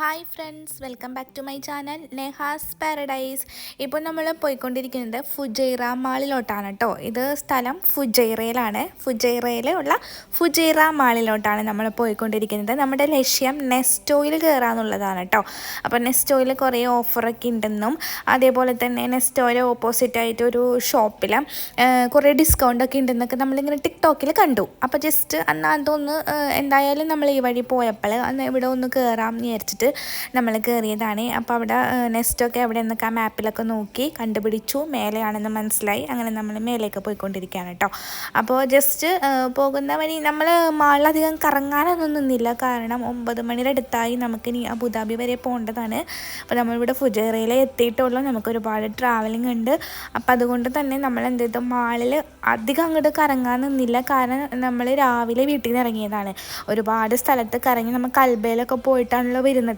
Hi friends welcome back to my channel Neha's paradise ഇപ്പോൾ നമ്മൾ പോയിക്കൊണ്ടിരിക്കുന്നത് ഫുജൈറ മാളിലോട്ടാണ് കേട്ടോ ഇത് സ്ഥലം ഫുജൈറയിലാണ് ഫുജൈറയിലുള്ള ഫുജൈറ മാളിലോട്ടാണ് നമ്മൾ പോയിക്കൊണ്ടിരിക്കുന്നത്. നമ്മുടെ ലക്ഷ്യം നെസ്റ്റോയിൽ കയറാന്നുള്ളതാണ് കേട്ടോ അപ്പോൾ നെസ്റ്റോയിൽ കുറേ ഓഫറൊക്കെ ഉണ്ടെന്നും അതേപോലെ തന്നെ നെസ്റ്റോയിൽ ഓപ്പോസിറ്റായിട്ട് ഒരു ഷോപ്പിൽ കുറേ ഡിസ്കൗണ്ടൊക്കെ ഉണ്ടെന്നൊക്കെ നമ്മളിങ്ങനെ ടിക്ടോക്കിൽ കണ്ടു. അപ്പോൾ ജസ്റ്റ് അന്ന് അതൊന്ന് എന്തായാലും നമ്മൾ ഈ വഴി പോയപ്പോൾ അന്ന് ഇവിടെ ഒന്ന് കയറാം എന്ന് വിചാരിച്ചിട്ട് നമ്മൾ കയറിയതാണ്. അപ്പോൾ അവിടെ നെസ്റ്റൊക്കെ എവിടെ നിന്നൊക്കെ ആ മാപ്പിലൊക്കെ നോക്കി കണ്ടുപിടിച്ചു. മേലെയാണെന്ന് മനസ്സിലായി. അങ്ങനെ നമ്മൾ മേലേക്ക് പോയിക്കൊണ്ടിരിക്കുകയാണ് കേട്ടോ. അപ്പോൾ ജസ്റ്റ് പോകുന്ന വഴി നമ്മൾ മാളിലധികം കറങ്ങാനൊന്നും നിന്നില്ല. കാരണം ഒമ്പത് മണിയുടെ അടുത്തായി നമുക്കിനി അബുദാബി വരെ പോകേണ്ടതാണ്. അപ്പോൾ നമ്മളിവിടെ ഫുജേറയിൽ എത്തിയിട്ടുള്ളൂ. നമുക്ക് ഒരുപാട് ട്രാവലിംഗ് ഉണ്ട്. അപ്പോൾ അതുകൊണ്ട് തന്നെ നമ്മൾ എന്ത് ചെയ്തു? മാളിൽ അധികം അങ്ങോട്ട് കറങ്ങാൻ നിന്നില്ല. കാരണം നമ്മൾ രാവിലെ വീട്ടിൽ നിന്ന് ഇറങ്ങിയതാണ്. ഒരുപാട് സ്ഥലത്ത് കറങ്ങി. നമ്മൾ കൽബയിലൊക്കെ പോയിട്ടാണല്ലോ വരുന്നത്.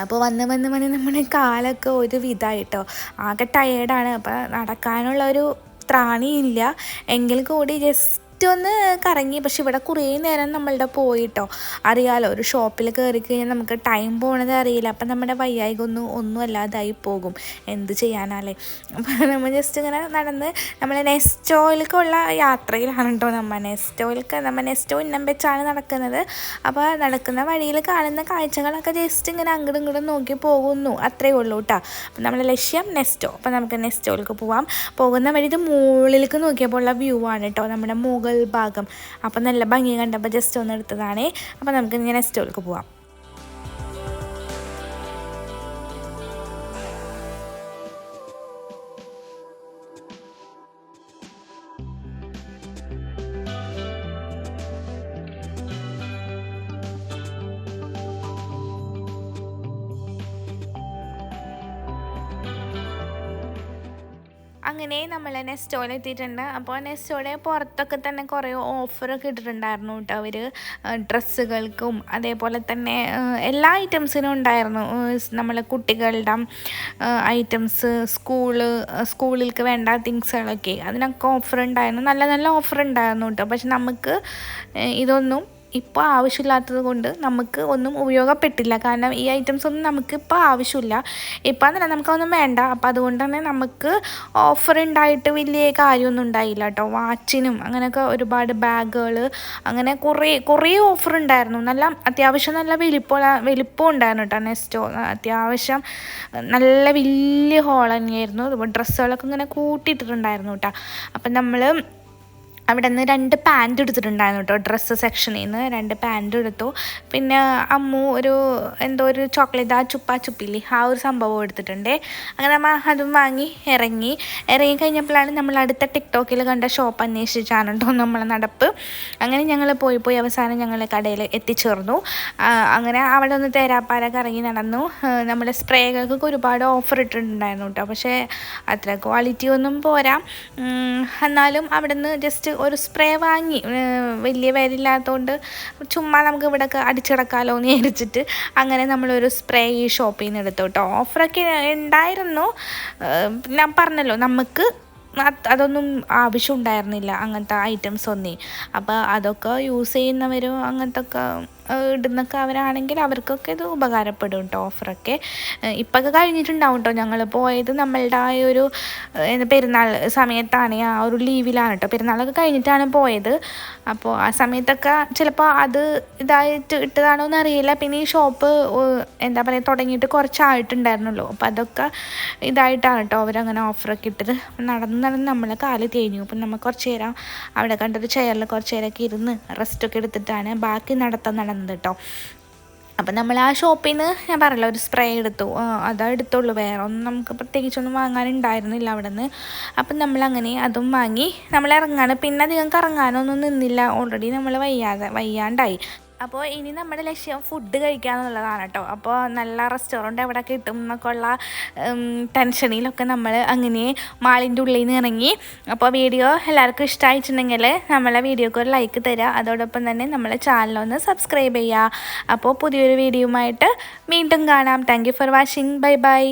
അപ്പോൾ വന്ന് വന്ന് വന്ന് നമ്മുടെ കാലൊക്കെ ഒരു വിധമായിട്ടോ ആകെ ടയേർഡാണ് അപ്പോൾ നടക്കാനുള്ള ഒരു ത്രാണിയില്ല. എങ്കിൽ കൂടി ജസ്റ്റ് ജസ്റ്റ് ഒന്ന് കറങ്ങി. പക്ഷെ ഇവിടെ കുറേ നേരം നമ്മളുടെ പോയിട്ടോ. അറിയാലോ ഒരു ഷോപ്പിൽ കയറി കഴിഞ്ഞാൽ നമുക്ക് ടൈം പോണത് അറിയില്ല. അപ്പം നമ്മുടെ വയ്യായിക ഒന്നും അല്ലാതായി പോകും. എന്ത് ചെയ്യാനാലേ? നമ്മൾ ജസ്റ്റ് ഇങ്ങനെ നടന്ന് നമ്മൾ നെസ്റ്റോയിലേക്കുള്ള യാത്രയിലാണ് കേട്ടോ നമ്മൾ നെസ്റ്റോയിലേക്ക് നമ്മൾ നെസ്റ്റോ ഇന്നം വെച്ചാണ് നടക്കുന്നത്. അപ്പോൾ നടക്കുന്ന വഴിയിൽ കാണുന്ന കാഴ്ചകളൊക്കെ ജസ്റ്റ് ഇങ്ങനെ അങ്ങോട്ടും ഇങ്ങോട്ടും നോക്കി പോകുന്നു. അത്രയേ ഉള്ളൂ കേട്ടോ അപ്പം നമ്മുടെ ലക്ഷ്യം നെസ്റ്റോ. അപ്പം നമുക്ക് നെസ്റ്റോയിലേക്ക് പോവാം. പോകുന്ന വഴി ഇത് മുകളിലേക്ക് നോക്കിയപ്പോൾ ഉള്ള വ്യൂ ആണ് കേട്ടോ നമ്മുടെ മുകൾ ഭാഗം. അപ്പം നല്ല ഭംഗി കണ്ടപ്പോൾ ജസ്റ്റ് ഒന്ന് എടുത്തതാണേ. അപ്പം നമുക്ക് ഇങ്ങനെ സ്റ്റോൾക്ക് പോവാം. അങ്ങനെ നമ്മൾ നെസ്റ്റോയിൽ എത്തിയിട്ടുണ്ട്. അപ്പോൾ നെസ്റ്റോയുടെ പുറത്തൊക്കെ തന്നെ കുറേ ഓഫറൊക്കെ ഇട്ടിട്ടുണ്ടായിരുന്നു കേട്ടോ അവർ ഡ്രസ്സുകൾക്കും അതേപോലെ തന്നെ എല്ലാ ഐറ്റംസിനും ഉണ്ടായിരുന്നു. നമ്മൾ കുട്ടികളുടെ ഐറ്റംസ് സ്കൂൾ സ്കൂളിലേക്ക് വേണ്ട തിങ്സുകളൊക്കെ. അതിനൊക്കെ ഓഫർ ഉണ്ടായിരുന്നു. നല്ല നല്ല ഓഫർ ഉണ്ടായിരുന്നു കേട്ടോ. പക്ഷെ നമുക്ക് ഇതൊന്നും ഇപ്പോൾ ആവശ്യമില്ലാത്തത് കൊണ്ട് നമുക്ക് ഒന്നും ഉപയോഗപ്പെട്ടില്ല. കാരണം ഈ ഐറ്റംസ് ഒന്നും നമുക്ക് ഇപ്പോൾ ആവശ്യമില്ല. ഇപ്പം എന്നല്ല നമുക്കൊന്നും വേണ്ട. അപ്പം അതുകൊണ്ട് തന്നെ നമുക്ക് ഓഫർ ഉണ്ടായിട്ട് വലിയ കാര്യമൊന്നും ഉണ്ടായില്ല കേട്ടോ വാച്ചിനും അങ്ങനെയൊക്കെ ഒരുപാട് ബാഗുകൾ അങ്ങനെ കുറേ കുറേ ഓഫർ ഉണ്ടായിരുന്നു നല്ല അത്യാവശ്യം നല്ല വലിപ്പം വലിപ്പം ഉണ്ടായിരുന്നു കേട്ടോ നെസ്റ്റോ. അത്യാവശ്യം നല്ല വലിയ ഹോൾ തന്നെയായിരുന്നു. ഡ്രസ്സുകളൊക്കെ ഇങ്ങനെ കൂട്ടിയിട്ടിട്ടുണ്ടായിരുന്നു കേട്ടോ അപ്പം നമ്മൾ അവിടെ നിന്ന് രണ്ട് പാന്റ് എടുത്തിട്ടുണ്ടായിരുന്നു കേട്ടോ ഡ്രസ്സ് സെക്ഷനിൽ നിന്ന് രണ്ട് പാന്റ് എടുത്തു. പിന്നെ അമ്മു ഒരു എന്തോ ഒരു ചോക്ലേറ്റ് ആ ചുപ്പാ ചുപ്പില്ലേ ആ ഒരു സംഭവം എടുത്തിട്ടുണ്ട്. അങ്ങനെ നമ്മൾ അതും വാങ്ങി ഇറങ്ങി. ഇറങ്ങി കഴിഞ്ഞപ്പോഴാണ് നമ്മൾ അടുത്ത ടിക്ടോക്കിൽ കണ്ട ഷോപ്പ് അന്വേഷിച്ചാണ് കേട്ടോ നമ്മളെ നടപ്പ്. അങ്ങനെ ഞങ്ങൾ പോയി പോയി അവസാനം ഞങ്ങൾ കടയിൽ എത്തിച്ചേർന്നു. അങ്ങനെ അവിടെ ഒന്ന് തേരാപ്പാര ഇറങ്ങി നടന്നു. നമ്മുടെ സ്പ്രേകൾക്കൊക്കെ ഒരുപാട് ഓഫർ ഇട്ടിട്ടുണ്ടായിരുന്നു കേട്ടോ പക്ഷേ അത്ര ക്വാളിറ്റി ഒന്നും പോരാ. എന്നാലും അവിടെ നിന്ന് ജസ്റ്റ് ഒരു സ്പ്രേ വാങ്ങി വലിയ വിലയില്ലാത്തതുകൊണ്ട് ചുമ്മാ നമുക്ക് ഇവിടെ അടിച്ചിടക്കാലോ എന്ന് വിചാരിച്ചിട്ട് അങ്ങനെ നമ്മളൊരു സ്പ്രേ ഈ ഷോപ്പിൽ നിന്ന് എടുത്തു കേട്ടോ. ഓഫറൊക്കെ ഉണ്ടായിരുന്നു. ഞാൻ പറഞ്ഞല്ലോ നമുക്ക് അതൊന്നും ആവശ്യം ഉണ്ടായിരുന്നില്ല അങ്ങനത്തെ ഐറ്റംസ് ഒന്നേ. അപ്പോൾ അതൊക്കെ യൂസ് ചെയ്യുന്നവരും അങ്ങനത്തെ ഒക്കെ ഇടുന്നൊക്കെ അവർക്കൊക്കെ ഇത് ഉപകാരപ്പെടും കേട്ടോ ഓഫറൊക്കെ ഇപ്പൊക്കെ കഴിഞ്ഞിട്ടുണ്ടാവും കേട്ടോ ഞങ്ങൾ പോയത് നമ്മളുടെ ആ ഒരു പെരുന്നാൾ സമയത്താണ് ആ ഒരു ലീവിലാണ് കേട്ടോ പെരുന്നാളൊക്കെ കഴിഞ്ഞിട്ടാണ് പോയത്. അപ്പോൾ ആ സമയത്തൊക്കെ ചിലപ്പോൾ അത് ഇതായിട്ട് ഇട്ടതാണോ എന്ന് അറിയില്ല പിന്നെ ഈ ഷോപ്പ് എന്താ പറയുക തുടങ്ങിയിട്ട് കുറച്ചായിട്ടുണ്ടായിരുന്നുള്ളൂ. അപ്പോൾ അതൊക്കെ ഇതായിട്ടാണ് കേട്ടോ അവരങ്ങനെ ഓഫറൊക്കെ ഇട്ടത് നടന്ന് നടന്ന് നമ്മളെ കാൽ തേഞ്ഞു. അപ്പം നമ്മൾ കുറച്ച് നേരം അവിടെ കണ്ടൊരു ചെയറിൽ കുറച്ച് നേരമൊക്കെ ഇരുന്ന് റെസ്റ്റൊക്കെ എടുത്തിട്ടാണ് ബാക്കി നടത്താൻ നടന്നത് കേട്ടോ. അപ്പം നമ്മൾ ആ ഷോപ്പിൽ നിന്ന് ഞാൻ പറയല്ലോ ഒരു സ്പ്രേ എടുത്തു. അതാ എടുത്തുള്ളൂ. വേറെ ഒന്നും നമുക്ക് പ്രത്യേകിച്ചൊന്നും വാങ്ങാനുണ്ടായിരുന്നില്ല അവിടെ നിന്ന് അപ്പം നമ്മളങ്ങനെ അതും വാങ്ങി. നമ്മൾ ഇറങ്ങാണ്. പിന്നെ അധികം കറങ്ങാനൊന്നും നിന്നില്ല. ഓൾറെഡി നമ്മൾ വയ്യാതെ വയ്യാണ്ടായി. അപ്പോൾ ഇനി നമ്മുടെ ലക്ഷ്യം ഫുഡ് കഴിക്കുക എന്നുള്ളതാണ് കേട്ടോ. അപ്പോൾ നല്ല റെസ്റ്റോറന്റ് എവിടെ കിട്ടും എന്നൊക്കെ ഉള്ള ടെൻഷനിലൊക്കെ നമ്മൾ അങ്ങനെ മാളിന്റെ ഉള്ളിൽ നിന്ന് ഇറങ്ങി. അപ്പോൾ വീഡിയോ എല്ലാവർക്കും ഇഷ്ടമായിട്ടുണ്ടെങ്കിൽ നമ്മളെ വീഡിയോക്ക് ഒരു ലൈക്ക് തരിക അതോടൊപ്പം തന്നെ നമ്മളെ ചാനലൊന്ന് സബ്സ്ക്രൈബ് ചെയ്യുക അപ്പോൾ പുതിയൊരു വീഡിയോയുമായിട്ട് വീണ്ടും കാണാം. Thank for watching bye bye